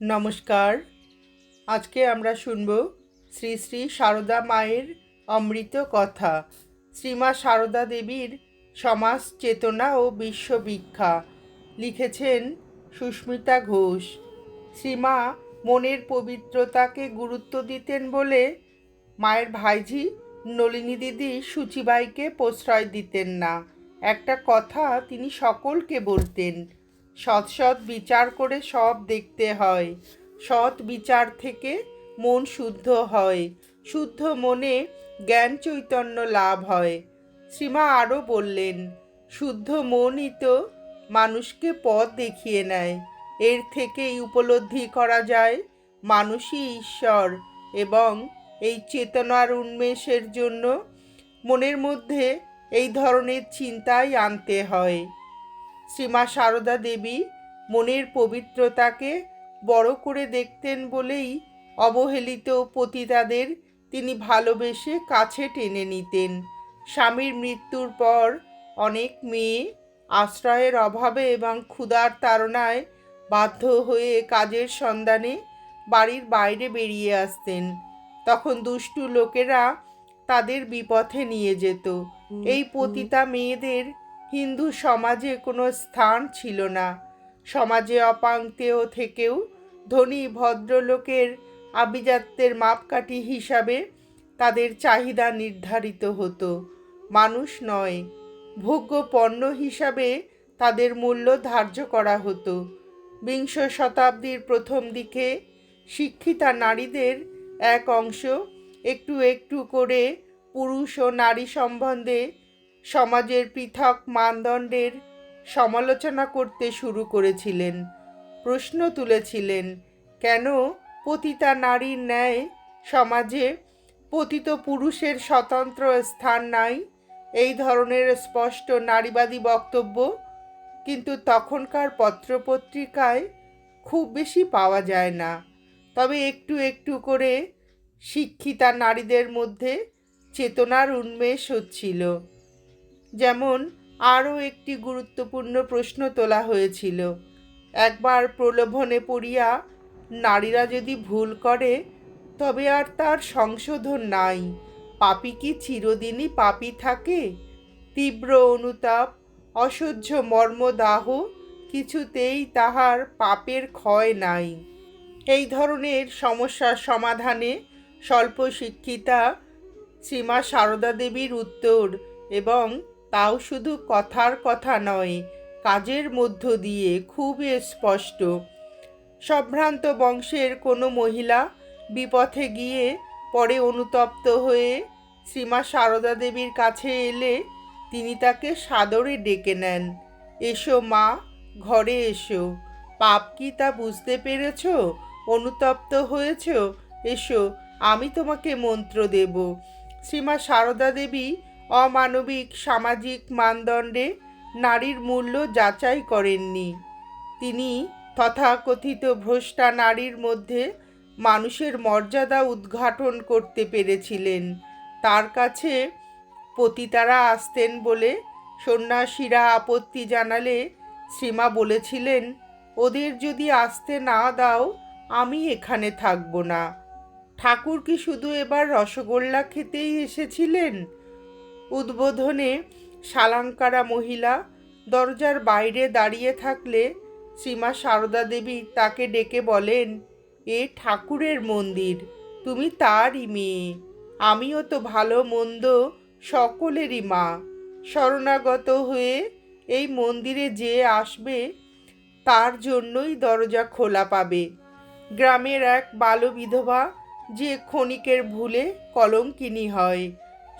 নমস্কার। আজকে আমরা শুনব শ্রী শ্রী সারদা মায়ের অমৃত কথা। শ্রীমা সারদা দেবীর সমাজ চেতনা ও বিশ্ববিখ্যা লিখেছেন সুস্মিতা ঘোষ। শ্রীমা মনের পবিত্রতাকে গুরুত্ব দিতেন বলে মায়ের ভাইঝি নলিনী দিদি সুচিবাইকে প্রশ্রয় দিতেন না। একটা কথা তিনি সকলকে বলতেন সৎ সৎ বিচার করে সব দেখতে হয়। সৎ বিচার থেকে মন শুদ্ধ হয়। শুদ্ধ মনে জ্ঞান চৈতন্য লাভ হয়। শ্রীমা আরও বললেন, শুদ্ধ মনই তো মানুষকে পথ দেখিয়ে নেয়। এর থেকেই উপলব্ধি করা যায় মানুষই ঈশ্বর এবং এই চেতনার উন্মেষের জন্য মনের মধ্যে এই ধরনের চিন্তাই আনতে হয়। শ্রীমা সারদা দেবী মনের পবিত্রতাকে বড় করে দেখতেন বলেই অবহেলিত পতিতাদের তিনি ভালোবেসে কাছে টেনে নিতেন। স্বামীর মৃত্যুর পর অনেক মেয়ে আশ্রয়ের অভাবে এবং ক্ষুধার তাড়নায় বাধ্য হয়ে কাজের সন্ধানে বাড়ির বাইরে বেরিয়ে আসতেন। তখন দুষ্টু লোকেরা তাদের বিপথে নিয়ে যেত। এই পতিতা মেয়েদের হিন্দু সমাজে কোনো স্থান ছিল না। সমাজে অপাঙ্ক্তেয় থেকেও ধনী ভদ্রলোকের আভিজাত্যের মাপকাঠি হিসাবে তাদের চাহিদা নির্ধারিত হতো। মানুষ নয়, ভোগ্য পণ্য হিসাবে তাদের মূল্য ধার্য করা হতো। বিংশ শতাব্দীর প্রথম দিকে শিক্ষিতা নারীদের এক অংশ একটু একটু করে পুরুষ ও নারী সম্বন্ধে সমাজের পৃথক মানদণ্ডের সমালোচনা করতে শুরু করেছিলেন। প্রশ্ন তুলেছিলেন, কেন পতিতা নারীর ন্যায় সমাজে পতিত পুরুষের স্বতন্ত্র স্থান নাই? এই ধরনের স্পষ্ট নারীবাদী বক্তব্য কিন্তু তখনকার পত্রপত্রিকায় খুব বেশি পাওয়া যায় না। তবে একটু একটু করে শিক্ষিতা নারীদের মধ্যে চেতনার উন্মেষ হচ্ছিল। যেমন আরও একটি গুরুত্বপূর্ণ প্রশ্ন তোলা হয়েছিল। একবার প্রলোভনে পড়িয়া নারীরা যদি ভুল করে, তবে আর তার সংশোধন নাই। পাপি কি চিরদিনই পাপি থাকে? তীব্র অনুতাপ, অসহ্য মর্মদাহ, কিছুতেই তাহার পাপের ক্ষয় নাই। এই ধরনের সমস্যার সমাধানে স্বল্প শিক্ষিতা শ্রীমা সারদা দেবীর উত্তর এবং তাও শুধু কথার কথা নয়, কাজের মধ্য দিয়ে খুবই স্পষ্ট। সম্ভ্রান্ত বংশের কোনো মহিলা বিপথে গিয়ে পরে অনুতপ্ত হয়ে শ্রীমা সারদা দেবীর কাছে এলে তিনি তাকে সাদরে ডেকে নেন। এসো মা, ঘরে এসো। পাপ কি তা বুঝতে পেরেছ? অনুতপ্ত হয়েছ? এসো, আমি তোমাকে মন্ত্র দেব। শ্রীমা সারদা দেবী অমানবিক, সামাজিক মানদণ্ডে নারীর মূল্য যাচাই করেননি। তিনি তথাকথিত ভ্রষ্টা নারীর মধ্যে মানুষের মর্যাদা উদ্ঘাটন করতে পেরেছিলেন। তার কাছে পতিতারা আসতেন বলে সন্ন্যাসীরা আপত্তি জানালে শ্রীমা বলেছিলেন, ওদের যদি আসতে না দাও, আমি এখানে থাকব না। ঠাকুর কি শুধু এবার রসগোল্লা খেতেই এসেছিলেন? উদ্বোধনে শালাঙ্কারা মহিলা দরজার বাইরে দাঁড়িয়ে থাকলে শ্রীমা সারদা দেবী তাকে ডেকে বলেন, এ ঠাকুরের মন্দির, তুমি তারই মেয়ে। আমিও তো ভালো মন্দ সকলেরই মা। শরণাগত হয়ে এই মন্দিরে যে আসবে, তার জন্যই দরজা খোলা পাবে। গ্রামের এক বালো বিধবা যে ক্ষণিকের ভুলে কলঙ্কিনী হয়,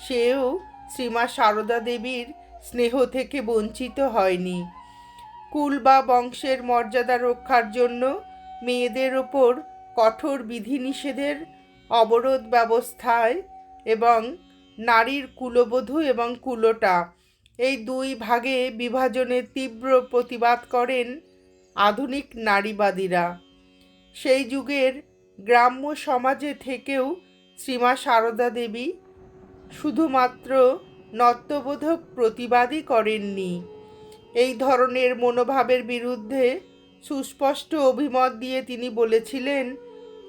সেও শ্রীমা সারদা দেবীর স্নেহ থেকে বঞ্চিত হয়নি। কুল বা বংশের মর্যাদা রক্ষার জন্য মেয়েদের ওপর কঠোর বিধিনিষেধের অবরোধ ব্যবস্থায় এবং নারীর কুলবধূ এবং কুলোটা এই দুই ভাগে বিভাজনের তীব্র প্রতিবাদ করেন আধুনিক নারীবাদীরা। সেই যুগের গ্রাম্য সমাজে থেকেও শ্রীমা সারদা দেবী শুধুমাত্র নত্যবোধক প্রতিবাদই করেননি। এই ধরনের মনোভাবের বিরুদ্ধে সুস্পষ্ট অভিমত দিয়ে তিনি বলেছিলেন,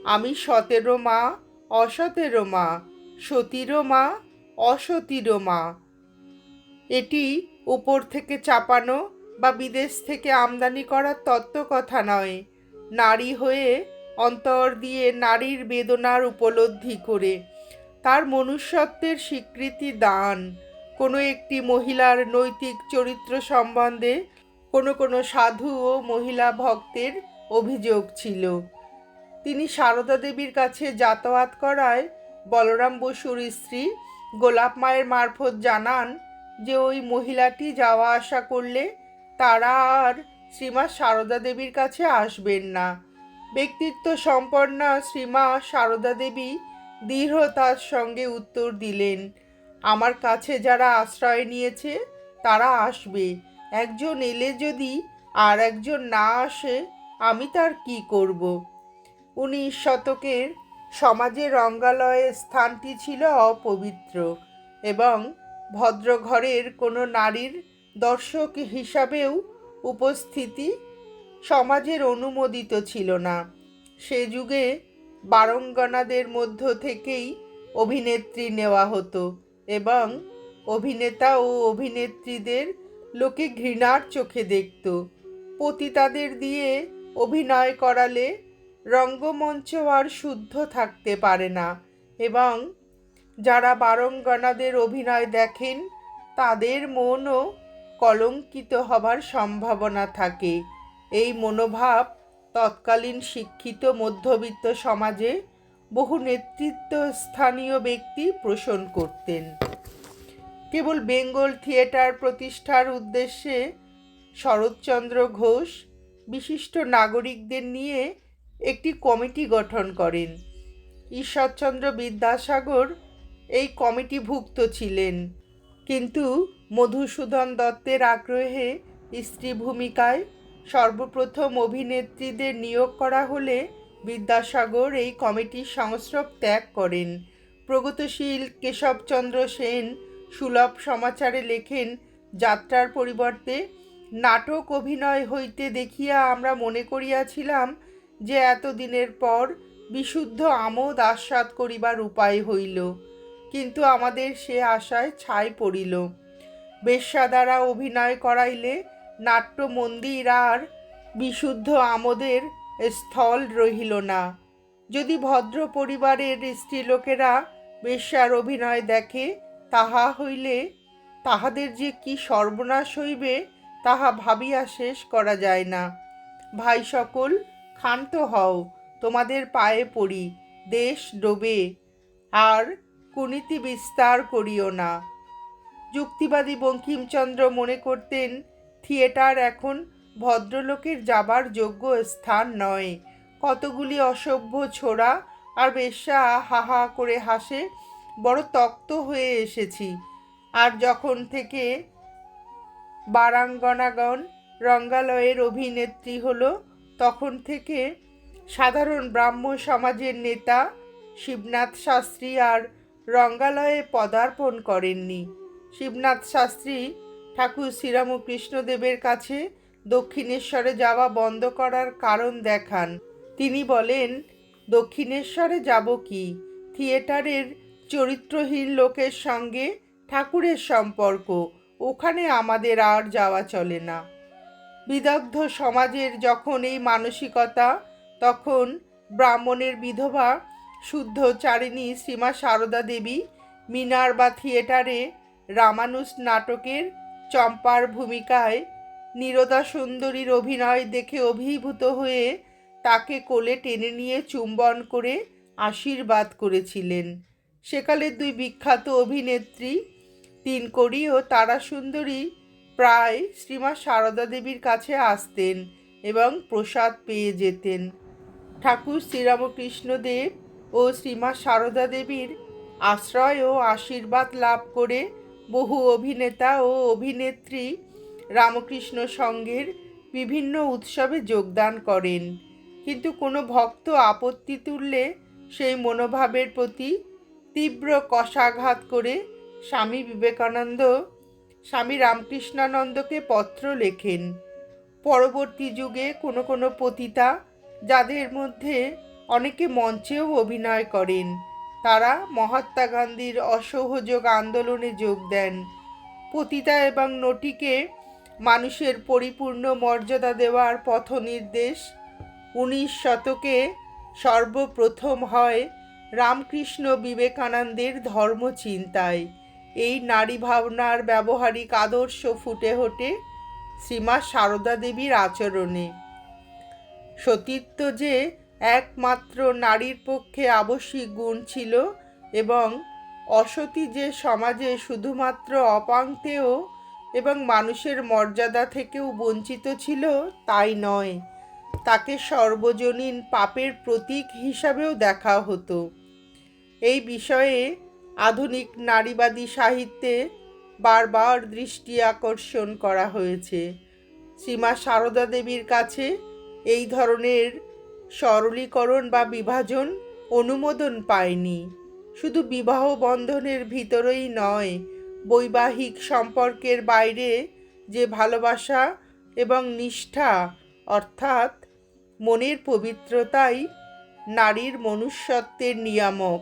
আমি সতেরো মা, অসতেরো মা, সতীরও মা, অসতীরও মা। এটি উপর থেকে চাপানো বা বিদেশ থেকে আমদানি করার তত্ত্ব কথা নয়। নারী হয়ে অন্তর দিয়ে নারীর বেদনার উপলব্ধি করে তার মনুষ্যত্বের স্বীকৃতি দান। কোনো একটি মহিলার নৈতিক চরিত্র সম্বন্ধে কোনো কোনো সাধু ও মহিলা ভক্তের অভিযোগ ছিল। তিনি সারদা দেবীর কাছে যাতায়াত করায় বলরাম বসুর স্ত্রী গোলাপ মায়ের মারফত জানান যে ওই মহিলাটি যাওয়া আসা করলে তারা আর শ্রীমা সারদা দেবীর কাছে আসবেন না। ব্যক্তিত্ব সম্পন্না শ্রীমা সারদা দেবী দৃঢ়তার সঙ্গে উত্তর দিলেন, আমার কাছে যারা আশ্রয় নিয়েছে, তারা আসবে। একজন এলে যদি আর একজন না আসে, আমি তার কি করব? উনিশ শতকের সমাজে রঙ্গালয়ের স্থানটি ছিল অপবিত্র এবং ভদ্রঘরের কোনো নারীর দর্শক হিসাবেও উপস্থিতি সমাজের অনুমোদিত ছিল না। সে যুগে বারঙ্গনাদের মধ্য থেকেই অভিনেত্রী নেওয়া হতো এবং অভিনেতা ও অভিনেত্রীদের লোকে ঘৃণার চোখে দেখত। পতিতাদের দিয়ে অভিনয় করালে রঙ্গমঞ্চ আর শুদ্ধ থাকতে পারে না এবং যারা বারঙ্গনাদের অভিনয় দেখেন, তাদের মনও কলঙ্কিত হবার সম্ভাবনা থাকে। এই মনোভাব তৎকালীন শিক্ষিত মধ্যবিত্ত সমাজে বহু নেতৃত্ব স্থানীয় ব্যক্তি পোষণ করতেন। কেবল বেঙ্গল থিয়েটার প্রতিষ্ঠার উদ্দেশ্যে শরৎচন্দ্র ঘোষ বিশিষ্ট নাগরিকদের নিয়ে একটি কমিটি গঠন করেন। ঈশ্বরচন্দ্র বিদ্যাসাগর এই কমিটিভুক্ত ছিলেন। কিন্তু মধুসূদন দত্তের আগ্রহে স্ত্রী ভূমিকায় সর্বপ্রথম অভিনেত্রীদের নিয়োগ করা হলে বিদ্যাসাগর এই কমিটির সংস্রব ত্যাগ করেন। প্রগতিশীল কেশবচন্দ্র সেন সুলভ সমাচারে লেখেন, যাত্রার পরিবর্তে নাটক অভিনয় হইতে দেখিয়া আমরা মনে করিয়াছিলাম যে এতদিনের পর বিশুদ্ধ আমোদ আস্বাদ করিবার উপায় হইল। কিন্তু আমাদের সে আশায় ছাই পড়িল। বেশ্যা দ্বারা অভিনয় করাইলে নাট্য মন্দির আর বিশুদ্ধ আমোদের স্থল রহিল না। যদি ভদ্র পরিবারের স্ত্রীলোকেরা বেশ্যার অভিনয় দেখে, তাহা হইলে তাহাদের যে কি সর্বনাশ হইবে, তাহা ভাবিয়া শেষ করা যায় না। ভাই সকল, ক্ষান্ত হও, তোমাদের পায়ে পড়ি, দেশ ডোবে, আর কুনীতি বিস্তার করিও না। যুক্তিবাদী বঙ্কিমচন্দ্র মনে করতেন থিয়েটার এখন ভদ্রলোকের যাবার যোগ্য স্থান নয়। কতগুলি অসভ্য ছোড়া আর বেশ্যা হা করে হাসে, বড় তক্ত হয়ে এসেছি। আর যখন থেকে বারাঙ্গনাগণ রঙ্গালয়ের অভিনেত্রী হলো, তখন থেকে সাধারণ ব্রাহ্ম সমাজের নেতা শিবনাথ শাস্ত্রী আর রঙ্গালয়ে পদার্পণ করেননি। শিবনাথ শাস্ত্রী ঠাকুর শ্রীরামকৃষ্ণদেবের কাছে দক্ষিণেশ্বরে যাওয়া বন্ধ করার কারণ দেখান। তিনি বলেন, দক্ষিণেশ্বরে যাব কি? থিয়েটারের চরিত্রহীন লোকের সঙ্গে ঠাকুরের সম্পর্ক। ওখানে আমাদের আর যাওয়া চলে না। বিদগ্ধ সমাজের যখন এই মানসিকতা, তখন ব্রাহ্মণের বিধবা শুদ্ধ চারিণী শ্রীমা সারদা দেবী মিনার বা থিয়েটারে রামানুজ নাটকের চম্পার ভূমিকায় নীরদা সুন্দরীর অভিনয় দেখে অভিভূত হয়ে তাকে কোলে টেনে নিয়ে চুম্বন করে আশীর্বাদ করেছিলেন। সেকালের দুই বিখ্যাত অভিনেত্রী তিনকড়ি ও তারা সুন্দরী প্রায় শ্রীমা সারদা দেবীর কাছে আসতেন এবং প্রসাদ পেয়ে যেতেন। ঠাকুর শ্রীরামকৃষ্ণদেব ও শ্রীমা সারদা দেবীর আশ্রয় ও আশীর্বাদ লাভ করে বহু অভিনেতা ও অভিনেত্রী রামকৃষ্ণ সংঘের বিভিন্ন উৎসবে যোগদান করেন। কিন্তু কোনো ভক্ত আপত্তি তুললে সেই মনোভাবের প্রতি তীব্র কষাঘাত করে স্বামী বিবেকানন্দ, স্বামী রামকৃষ্ণানন্দকে পত্র লেখেন। পরবর্তী যুগে কোনো কোনো পতিতা যাদের মধ্যে অনেকে মঞ্চেও অভিনয় করেন। তারা মহাত্মা গান্ধীর অসহযোগ আন্দোলনে যোগ দেন। পতিতা এবং নটিকে মানুষের পরিপূর্ণ মর্যাদা দেওয়ার পথ নির্দেশ উনিশ শতকে সর্বপ্রথম হয় রামকৃষ্ণ বিবেকানন্দের ধর্মচিন্তায়। এই নারী ভাবনার ব্যবহারিক আদর্শ ফুটে ওঠে শ্রীমা সারদা দেবীর আচরণে। সতীত্ব যে একমাত্র নারীর পক্ষে আবশ্যিক গুণ ছিল এবং অসতী যে সমাজে শুধুমাত্র অপাঙ্ক্তেয় এবং মানুষের মর্যাদা থেকেও বঞ্চিত ছিল, তাই নয়। তাকে সর্বজনীন পাপের প্রতীক হিসাবেও দেখা হতো। এই বিষয়ে আধুনিক নারীবাদী সাহিত্যে বারবার দৃষ্টি আকর্ষণ করা হয়েছে। শ্রীমা সারদা দেবীর কাছে এই ধরনের সরলীকরণ বা বিভাজন অনুমোদন পায়নি। শুধু বিবাহ বন্ধনের ভিতরেই নয়, বৈবাহিক সম্পর্কের বাইরে যে ভালোবাসা এবং নিষ্ঠা, অর্থাৎ মনের পবিত্রতাই নারীর মনুষ্যত্বের নিয়ামক।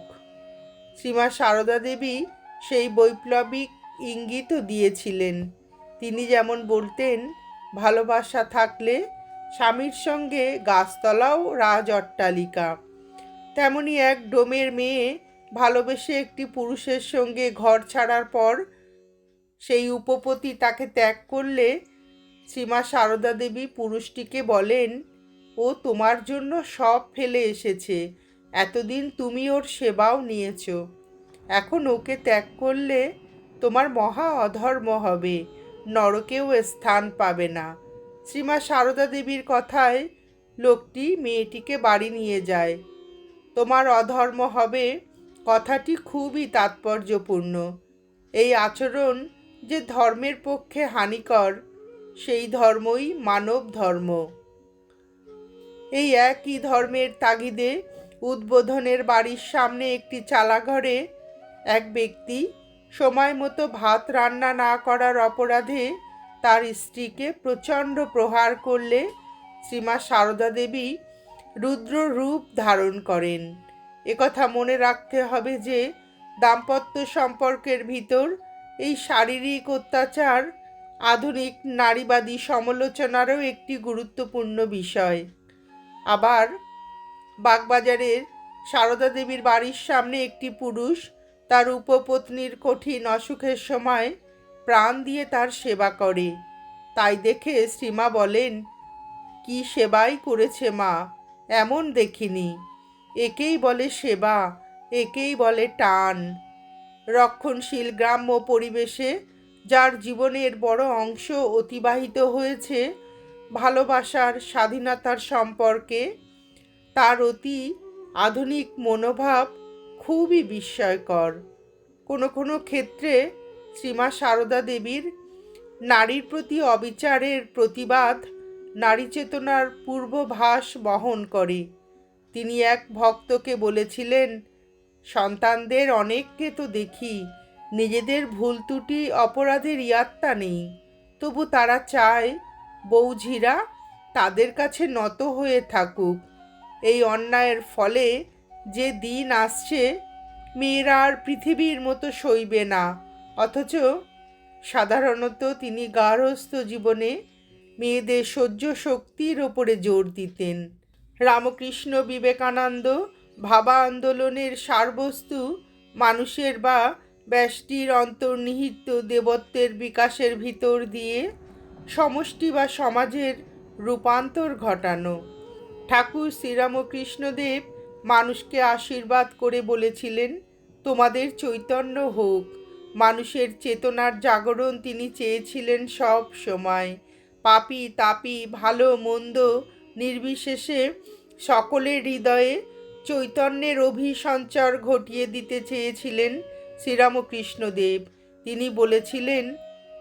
শ্রীমা সারদা দেবী সেই বৈপ্লবিক ইঙ্গিতও দিয়েছিলেন। তিনি যেমন বলতেন, ভালোবাসা থাকলে স্বামীর সঙ্গে গাছতলাও রাজ অট্টালিকা তেমনি এক ডোমের মেয়ে ভালোবেসে একটি পুরুষের সঙ্গে ঘর ছাড়ার পর সেই উপপতি তাকে ত্যাগ করলে শ্রীমা সারদা দেবী পুরুষটিকে বলেন, ও তোমার জন্য সব ফেলে এসেছে, এতদিন তুমি ওর সেবাও নিয়েছ। এখন ওকে ত্যাগ করলে তোমার মহা অধর্ম হবে, নরকেও স্থান পাবে না। শ্রীমা সারদা দেবীর কথায় লোকটি মেয়েটিকে বাড়ি নিয়ে যায়। তোমার অধর্ম হবে, কথাটি খুবই তাৎপর্যপূর্ণ। এই আচরণ যে ধর্মের পক্ষে হানিকর, সেই ধর্মই মানব ধর্ম। এই একই ধর্মের তাগিদে উদ্বোধনের বাড়ির সামনে একটি চালাঘরে এক ব্যক্তি সময় মতো ভাত রান্না না করার অপরাধে তার স্ত্রীকে প্রচণ্ড প্রহার করলে শ্রীমা সারদা দেবী রুদ্র রূপ ধারণ করেন। একথা মনে রাখতে হবে যে, দাম্পত্য সম্পর্কের ভিতর এই শারীরিক অত্যাচার, আধুনিক নারীবাদী সমালোচনারও একটি গুরুত্বপূর্ণ বিষয়। আবার বাগবাজারের সারদা দেবীর বাড়ির সামনে একটি পুরুষ তার উপপত্নীর কঠিন অসুখের সময় প্রাণ দিয়ে তার সেবা করে। তাই দেখে শ্রীমা বলেন, কি সেবাই করেছে মা, এমন দেখিনি। একেই বলে সেবা, একেই বলে টান। রক্ষণশীল গ্রাম্য পরিবেশে, যার জীবনের বড় অংশ অতিবাহিত হয়েছে, ভালোবাসার স্বাধীনতার সম্পর্কে, তার অতি আধুনিক মনোভাব খুবই বিস্ময়কর। কোনো কোনো ক্ষেত্রে শ্রীমা সারদা দেবীর নারীর প্রতি অবিচারের প্রতিবাদ, নারী চেতনার পূর্বভাস বহন করে। তিনি এক ভক্তকে বলেছিলেন, সন্তানদের অনেককে তো দেখি, নিজেদের ভুল ত্রুটি, অপরাধের ইয়াত্তা নেই। তবু তারা চায়, বৌঝিরা তাদের কাছে নত হয়ে থাকুক। এই অন্যায়ের ফলে যে দিন আসছে, মেয়েরা আর পৃথিবীর মতো সইবে না। অথচ সাধারণত তিনি গার্হস্থ জীবনে মেয়েদের সহ্য শক্তির ওপরে জোর দিতেন। রামকৃষ্ণ বিবেকানন্দ ভাবা আন্দোলনের সারবস্তু মানুষের বা ব্যষ্টির অন্তর্নিহিত দেবত্বের বিকাশের ভিতর দিয়ে সমষ্টি বা সমাজের রূপান্তর ঘটানো। ঠাকুর শ্রীরামকৃষ্ণদেব মানুষকে আশীর্বাদ করে বলেছিলেন, তোমাদের চৈতন্য হোক। মানুষের চেতনার জাগরণ তিনি চেয়েছিলেন সব সময়। পাপি তাপি ভালো মন্দ নির্বিশেষে সকলের হৃদয়ে চৈতন্যের অভিসঞ্চার ঘটিয়ে দিতে চেয়েছিলেন শ্রীরামকৃষ্ণদেব। তিনি বলেছিলেন,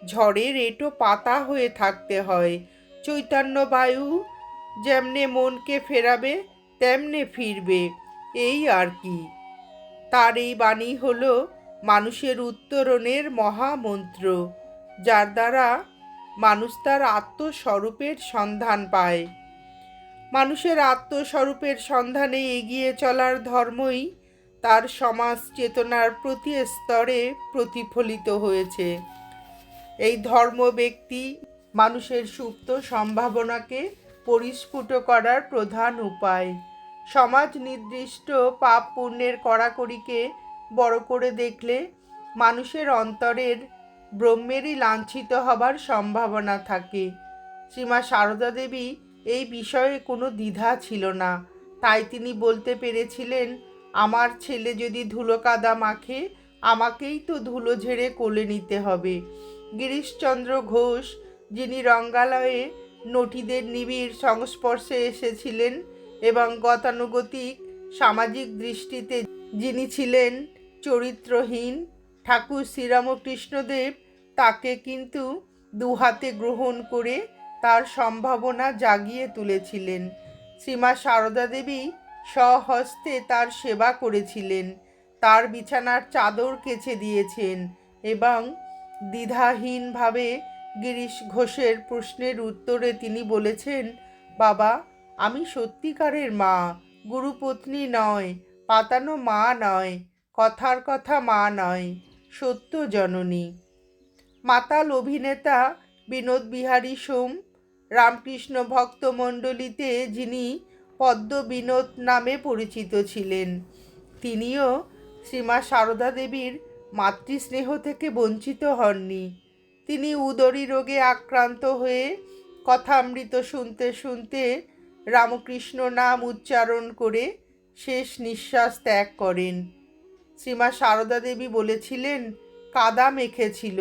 ঝড়ের এটো পাতা হয়ে থাকতে হয়। চৈতন্য বায়ু যেমনে মনকে ফেরাবে, তেমনে ফিরবে। এই আর কি। তার এই বাণী হল মানুষের উত্তরণের মহামন্ত্র, যার দ্বারা মানুষ তার আত্মস্বরূপের সন্ধান পায়। মানুষের আত্মস্বরূপের সন্ধানে এগিয়ে চলার ধর্মই তার সমাজ চেতনার প্রতি স্তরে প্রতিফলিত হয়েছে। এই ধর্ম ব্যক্তি মানুষের সুপ্ত সম্ভাবনাকে পরিস্ফুট করার প্রধান উপায়। সমাজ নির্দিষ্ট পাপ পুণ্যের কড়াকড়িকে বড় করে দেখলে মানুষের অন্তরের ব্রহ্মেরই লাঞ্ছিত হবার সম্ভাবনা থাকে। শ্রীমা সারদা দেবী এই বিষয়ে কোনো দ্বিধা ছিল না। তাই তিনি বলতে পেরেছিলেন, আমার ছেলে যদি ধুলো কাদা মাখে, আমাকেই তো ধুলো ঝেড়ে কোলে নিতে হবে। গিরিশচন্দ্র ঘোষ, যিনি রঙ্গালয়ে নটিদের নিবিড় সংস্পর্শে এসেছিলেন এবং গতানুগতিক সামাজিক দৃষ্টিতে যিনি ছিলেন চরিত্রহীন ঠাকুর শ্রীরামকৃষ্ণদেব তাকে কিন্তু দুহাতে গ্রহণ করে তার সম্ভাবনা জাগিয়ে তুলেছিলেন। শ্রীমা সারদা দেবী স্বহস্তে তার সেবা করেছিলেন। তার বিছানার চাদর কেচে দিয়েছেন এবং দ্বিধাহীনভাবে গিরিশ ঘোষের প্রশ্নের উত্তরে তিনি বলেছেন, বাবা, আমি সত্যিকারের মা। গুরুপত্নী নয়, পাতানো মা নয়। কথার কথা মা নয়, সত্য জননী। মাতাল অভিনেতা বিনোদ বিহারী সোম, রামকৃষ্ণ ভক্ত মণ্ডলীতে যিনি পদ্ম বিনোদ নামে পরিচিত ছিলেন, তিনিও শ্রীমা সারদা দেবীর মাতৃস্নেহ থেকে বঞ্চিত হননি। তিনি উদরী রোগে আক্রান্ত হয়ে কথামৃত শুনতে শুনতে রামকৃষ্ণ নাম উচ্চারণ করে শেষ নিঃশ্বাস ত্যাগ করেন। শ্রীমা সারদা দেবী বলেছিলেন, কাদা মেখেছিল।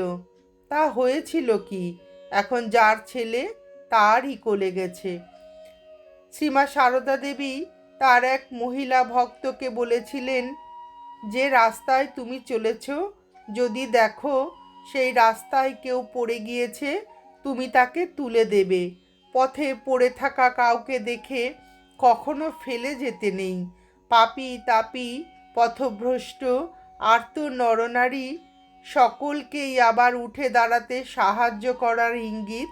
তা হয়েছিল কি? এখন যার ছেলে, তারই কোলে গেছে। শ্রীমা সারদা দেবী তার এক মহিলা ভক্তকে বলেছিলেন, যে রাস্তায় তুমি চলেছ, যদি দেখো সেই রাস্তায় কেউ পড়ে গিয়েছে, তুমি তাকে তুলে দেবে। পথে পড়ে থাকা কাউকে দেখে কখনো ফেলে যেতে নেই। পাপি তাপি পথভ্রষ্ট, আর্ত নরনারী সকলকেই আবার উঠে দাঁড়াতে সাহায্য করার ইঙ্গিত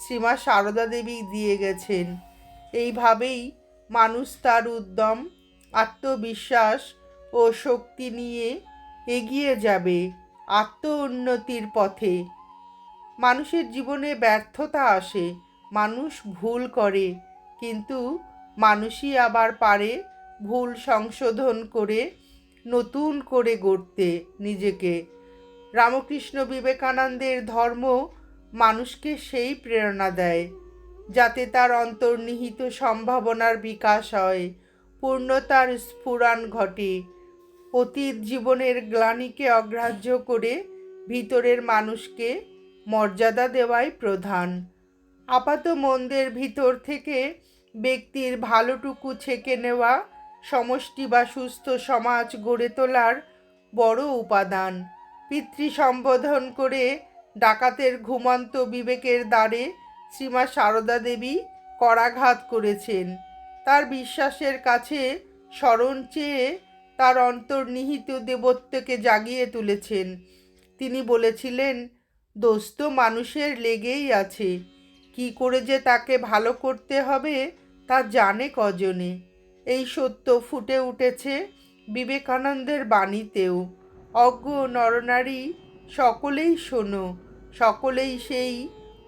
শ্রীমা সারদা দেবী দিয়ে গেছেন। এইভাবেই মানুষ তার উদ্যম, আত্মবিশ্বাস ও শক্তি নিয়ে এগিয়ে যাবে আত্ম উন্নতির পথে। মানুষের জীবনে ব্যর্থতা আসে, মানুষ ভুল করে, কিন্তু মানুষই আবার পারে ভুল সংশোধন করে নতুন করে গড়তে নিজেকে। রামকৃষ্ণ বিবেকানন্দের ধর্ম মানুষকে সেই প্রেরণা দেয়, যাতে তার অন্তর্নিহিত সম্ভাবনার বিকাশ হয়, পূর্ণতার স্ফুরণ ঘটে, অতীত জীবনের গ্লানিকে অগ্রাহ্য করে ভিতরের মানুষকে মর্যাদা দেওয়াই প্রধান। আপাত মন্দের ভিতর থেকে ব্যক্তির ভালোটুকু ছেঁকে নেওয়া সমষ্টি বা সুস্থ সমাজ গড়ে তোলার বড় উপাদান। পিতৃ সম্বোধন করে ডাকাতের ঘুমন্ত বিবেকের দ্বারে শ্রীমা সারদা দেবী করাঘাত করেছেন। তার বিশ্বাসের কাছে স্মরণ চেয়ে তার অন্তর্নিহিত দেবত্বকে জাগিয়ে তুলেছেন। তিনি বলেছিলেন, দোস্ত, মানুষের লেগেই আছে। কি করে যে তাকে ভালো করতে হবে তা জানে কজনে। এই সত্য ফুটে উঠেছে বিবেকানন্দের বাণীতেও। অজ্ঞ নরনারী, সকলেই শোনো, সকলেই সেই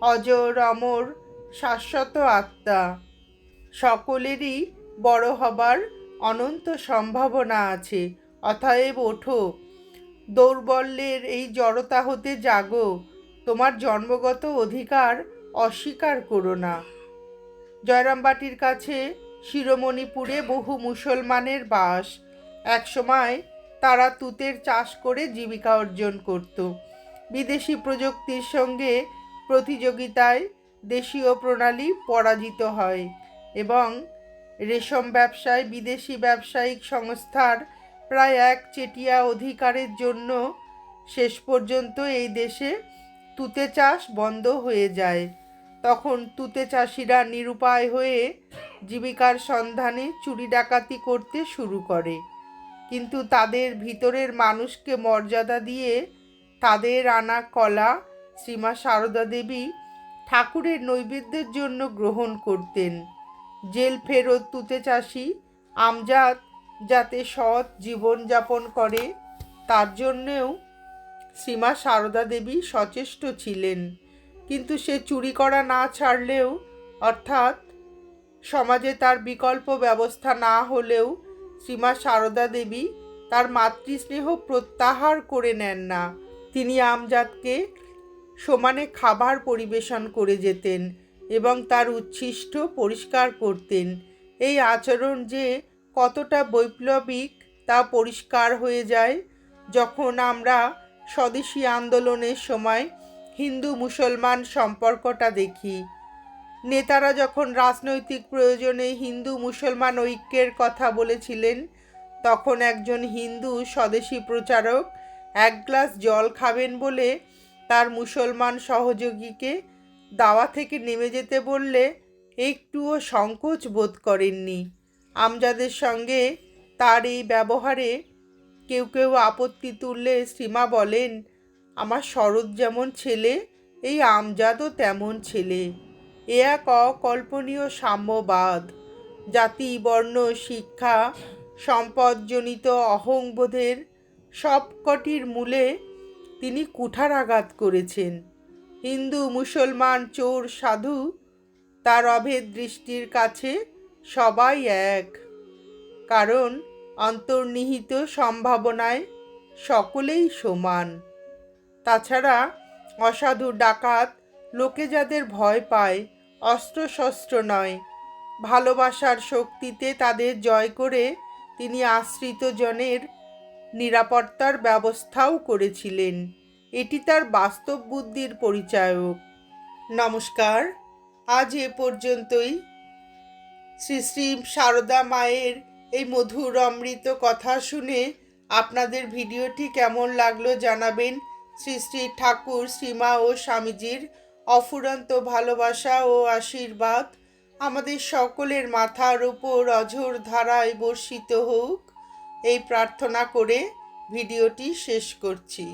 অজর অমর শাশ্বত আত্মা। সকলেরই বড় হবার অনন্ত সম্ভাবনা আছে, অতএব ওঠো। দৌর্বল্যের এই জড়তা হতে জাগো, তোমার জন্মগত অধিকার অস্বীকার করো না। জয়রামবাটির কাছে শিরোমণিপুরে বহু মুসলমানের বাস। একসময় তারা তুতের চাষ করে জীবিকা অর্জন করত। বিদেশি প্রযুক্তির সঙ্গে প্রতিযোগিতায় দেশীয় প্রণালী পরাজিত হয় এবং রেশম ব্যবসায় বিদেশি ব্যবসায়িক সংস্থার প্রায় এক চেটিয়া অধিকারের জন্য শেষ পর্যন্ত এই দেশে তুতে চাষ বন্ধ হয়ে যায়। তখন তুতে চাষিরা নিরুপায় হয়ে জীবিকার সন্ধানে চুরি ডাকাতি করতে শুরু করে। কিন্তু তাদের ভিতরের মানুষকে মর্যাদা দিয়ে তাদের আনা কলা শ্রীমা সারদা দেবী ঠাকুরের নৈবেদ্যের জন্য গ্রহণ করতেন। জেল ফেরত তুতে চাষি আমজাদ যাতে সৎ জীবনযাপন করে, তার জন্যেও শ্রীমা সারদা দেবী সচেষ্ট ছিলেন। কিন্তু সে চুরি করা না ছাড়লেও, অর্থাৎ সমাজে তার বিকল্প ব্যবস্থা না হলেও শ্রীমা সারদা দেবী তার মাতৃস্নেহ প্রত্যাহার করে নেন না। তিনি আমজাদকে সমানে খাবার পরিবেশন করে যেতেন এবং তার উচ্ছিষ্ট পরিষ্কার করতেন। এই আচরণ যে কতটা বৈপ্লবিক তা পরিষ্কার হয়ে যায় যখন আমরা স্বদেশী আন্দোলনের সময় হিন্দু মুসলমান সম্পর্কটা দেখি। নেতারা যখন রাজনৈতিক প্রয়োজনে হিন্দু মুসলমান ঐক্যের কথা বলেছিলেন, তখন একজন হিন্দু স্বদেশী প্রচারক এক গ্লাস জল খাবেন বলে তার মুসলমান সহযোগীকে দাওয়া থেকে নেমে যেতে বললে একটুও সংকোচ বোধ করেননি। আমজাদের সঙ্গে তার এই ব্যবহারে কেউ কেউ আপত্তি তুললে শ্রীমা বলেন আমার শরৎ যেমন ছেলে, এই আমজাদও তেমন ছেলে। এ এক অকল্পনীয় সাম্যবাদ। জাতি, বর্ণ, শিক্ষা, সম্পদজনিত অহংবোধের সবকটির মূলে তিনি কুঠারাঘাত করেছেন। হিন্দু, মুসলমান, চোর, সাধু, তার অভেদ দৃষ্টির কাছে সবাই এক। কারণ, অন্তর্নিহিত সম্ভাবনায় সকলেই সমান। তাছাড়া অসাধু ডাকাত লোকে যাদের ভয় পায়, অস্ত্রশস্ত্র নয়। ভালোবাসার শক্তিতে তাদের জয় করে তিনি আশ্রিত জনের নিরাপত্তার ব্যবস্থাও করেছিলেন। এটি তার বাস্তব বুদ্ধির পরিচায়ক। নমস্কার। আজ এ পর্যন্তই। শ্রী শ্রী সারদা মায়ের এই মধুর অমৃত কথা শুনে আপনাদের ভিডিওটি কেমন লাগল জানাবেন শ্রী শ্রী ঠাকুর শ্রীমা ও স্বামীজির অফুরন্ত ভালোবাসা ও আশীর্বাদ আমাদের সকলের মাথার উপর অঝোর ধারায় বর্ষিত হোক। এই প্রার্থনা করে ভিডিওটি শেষ করছি।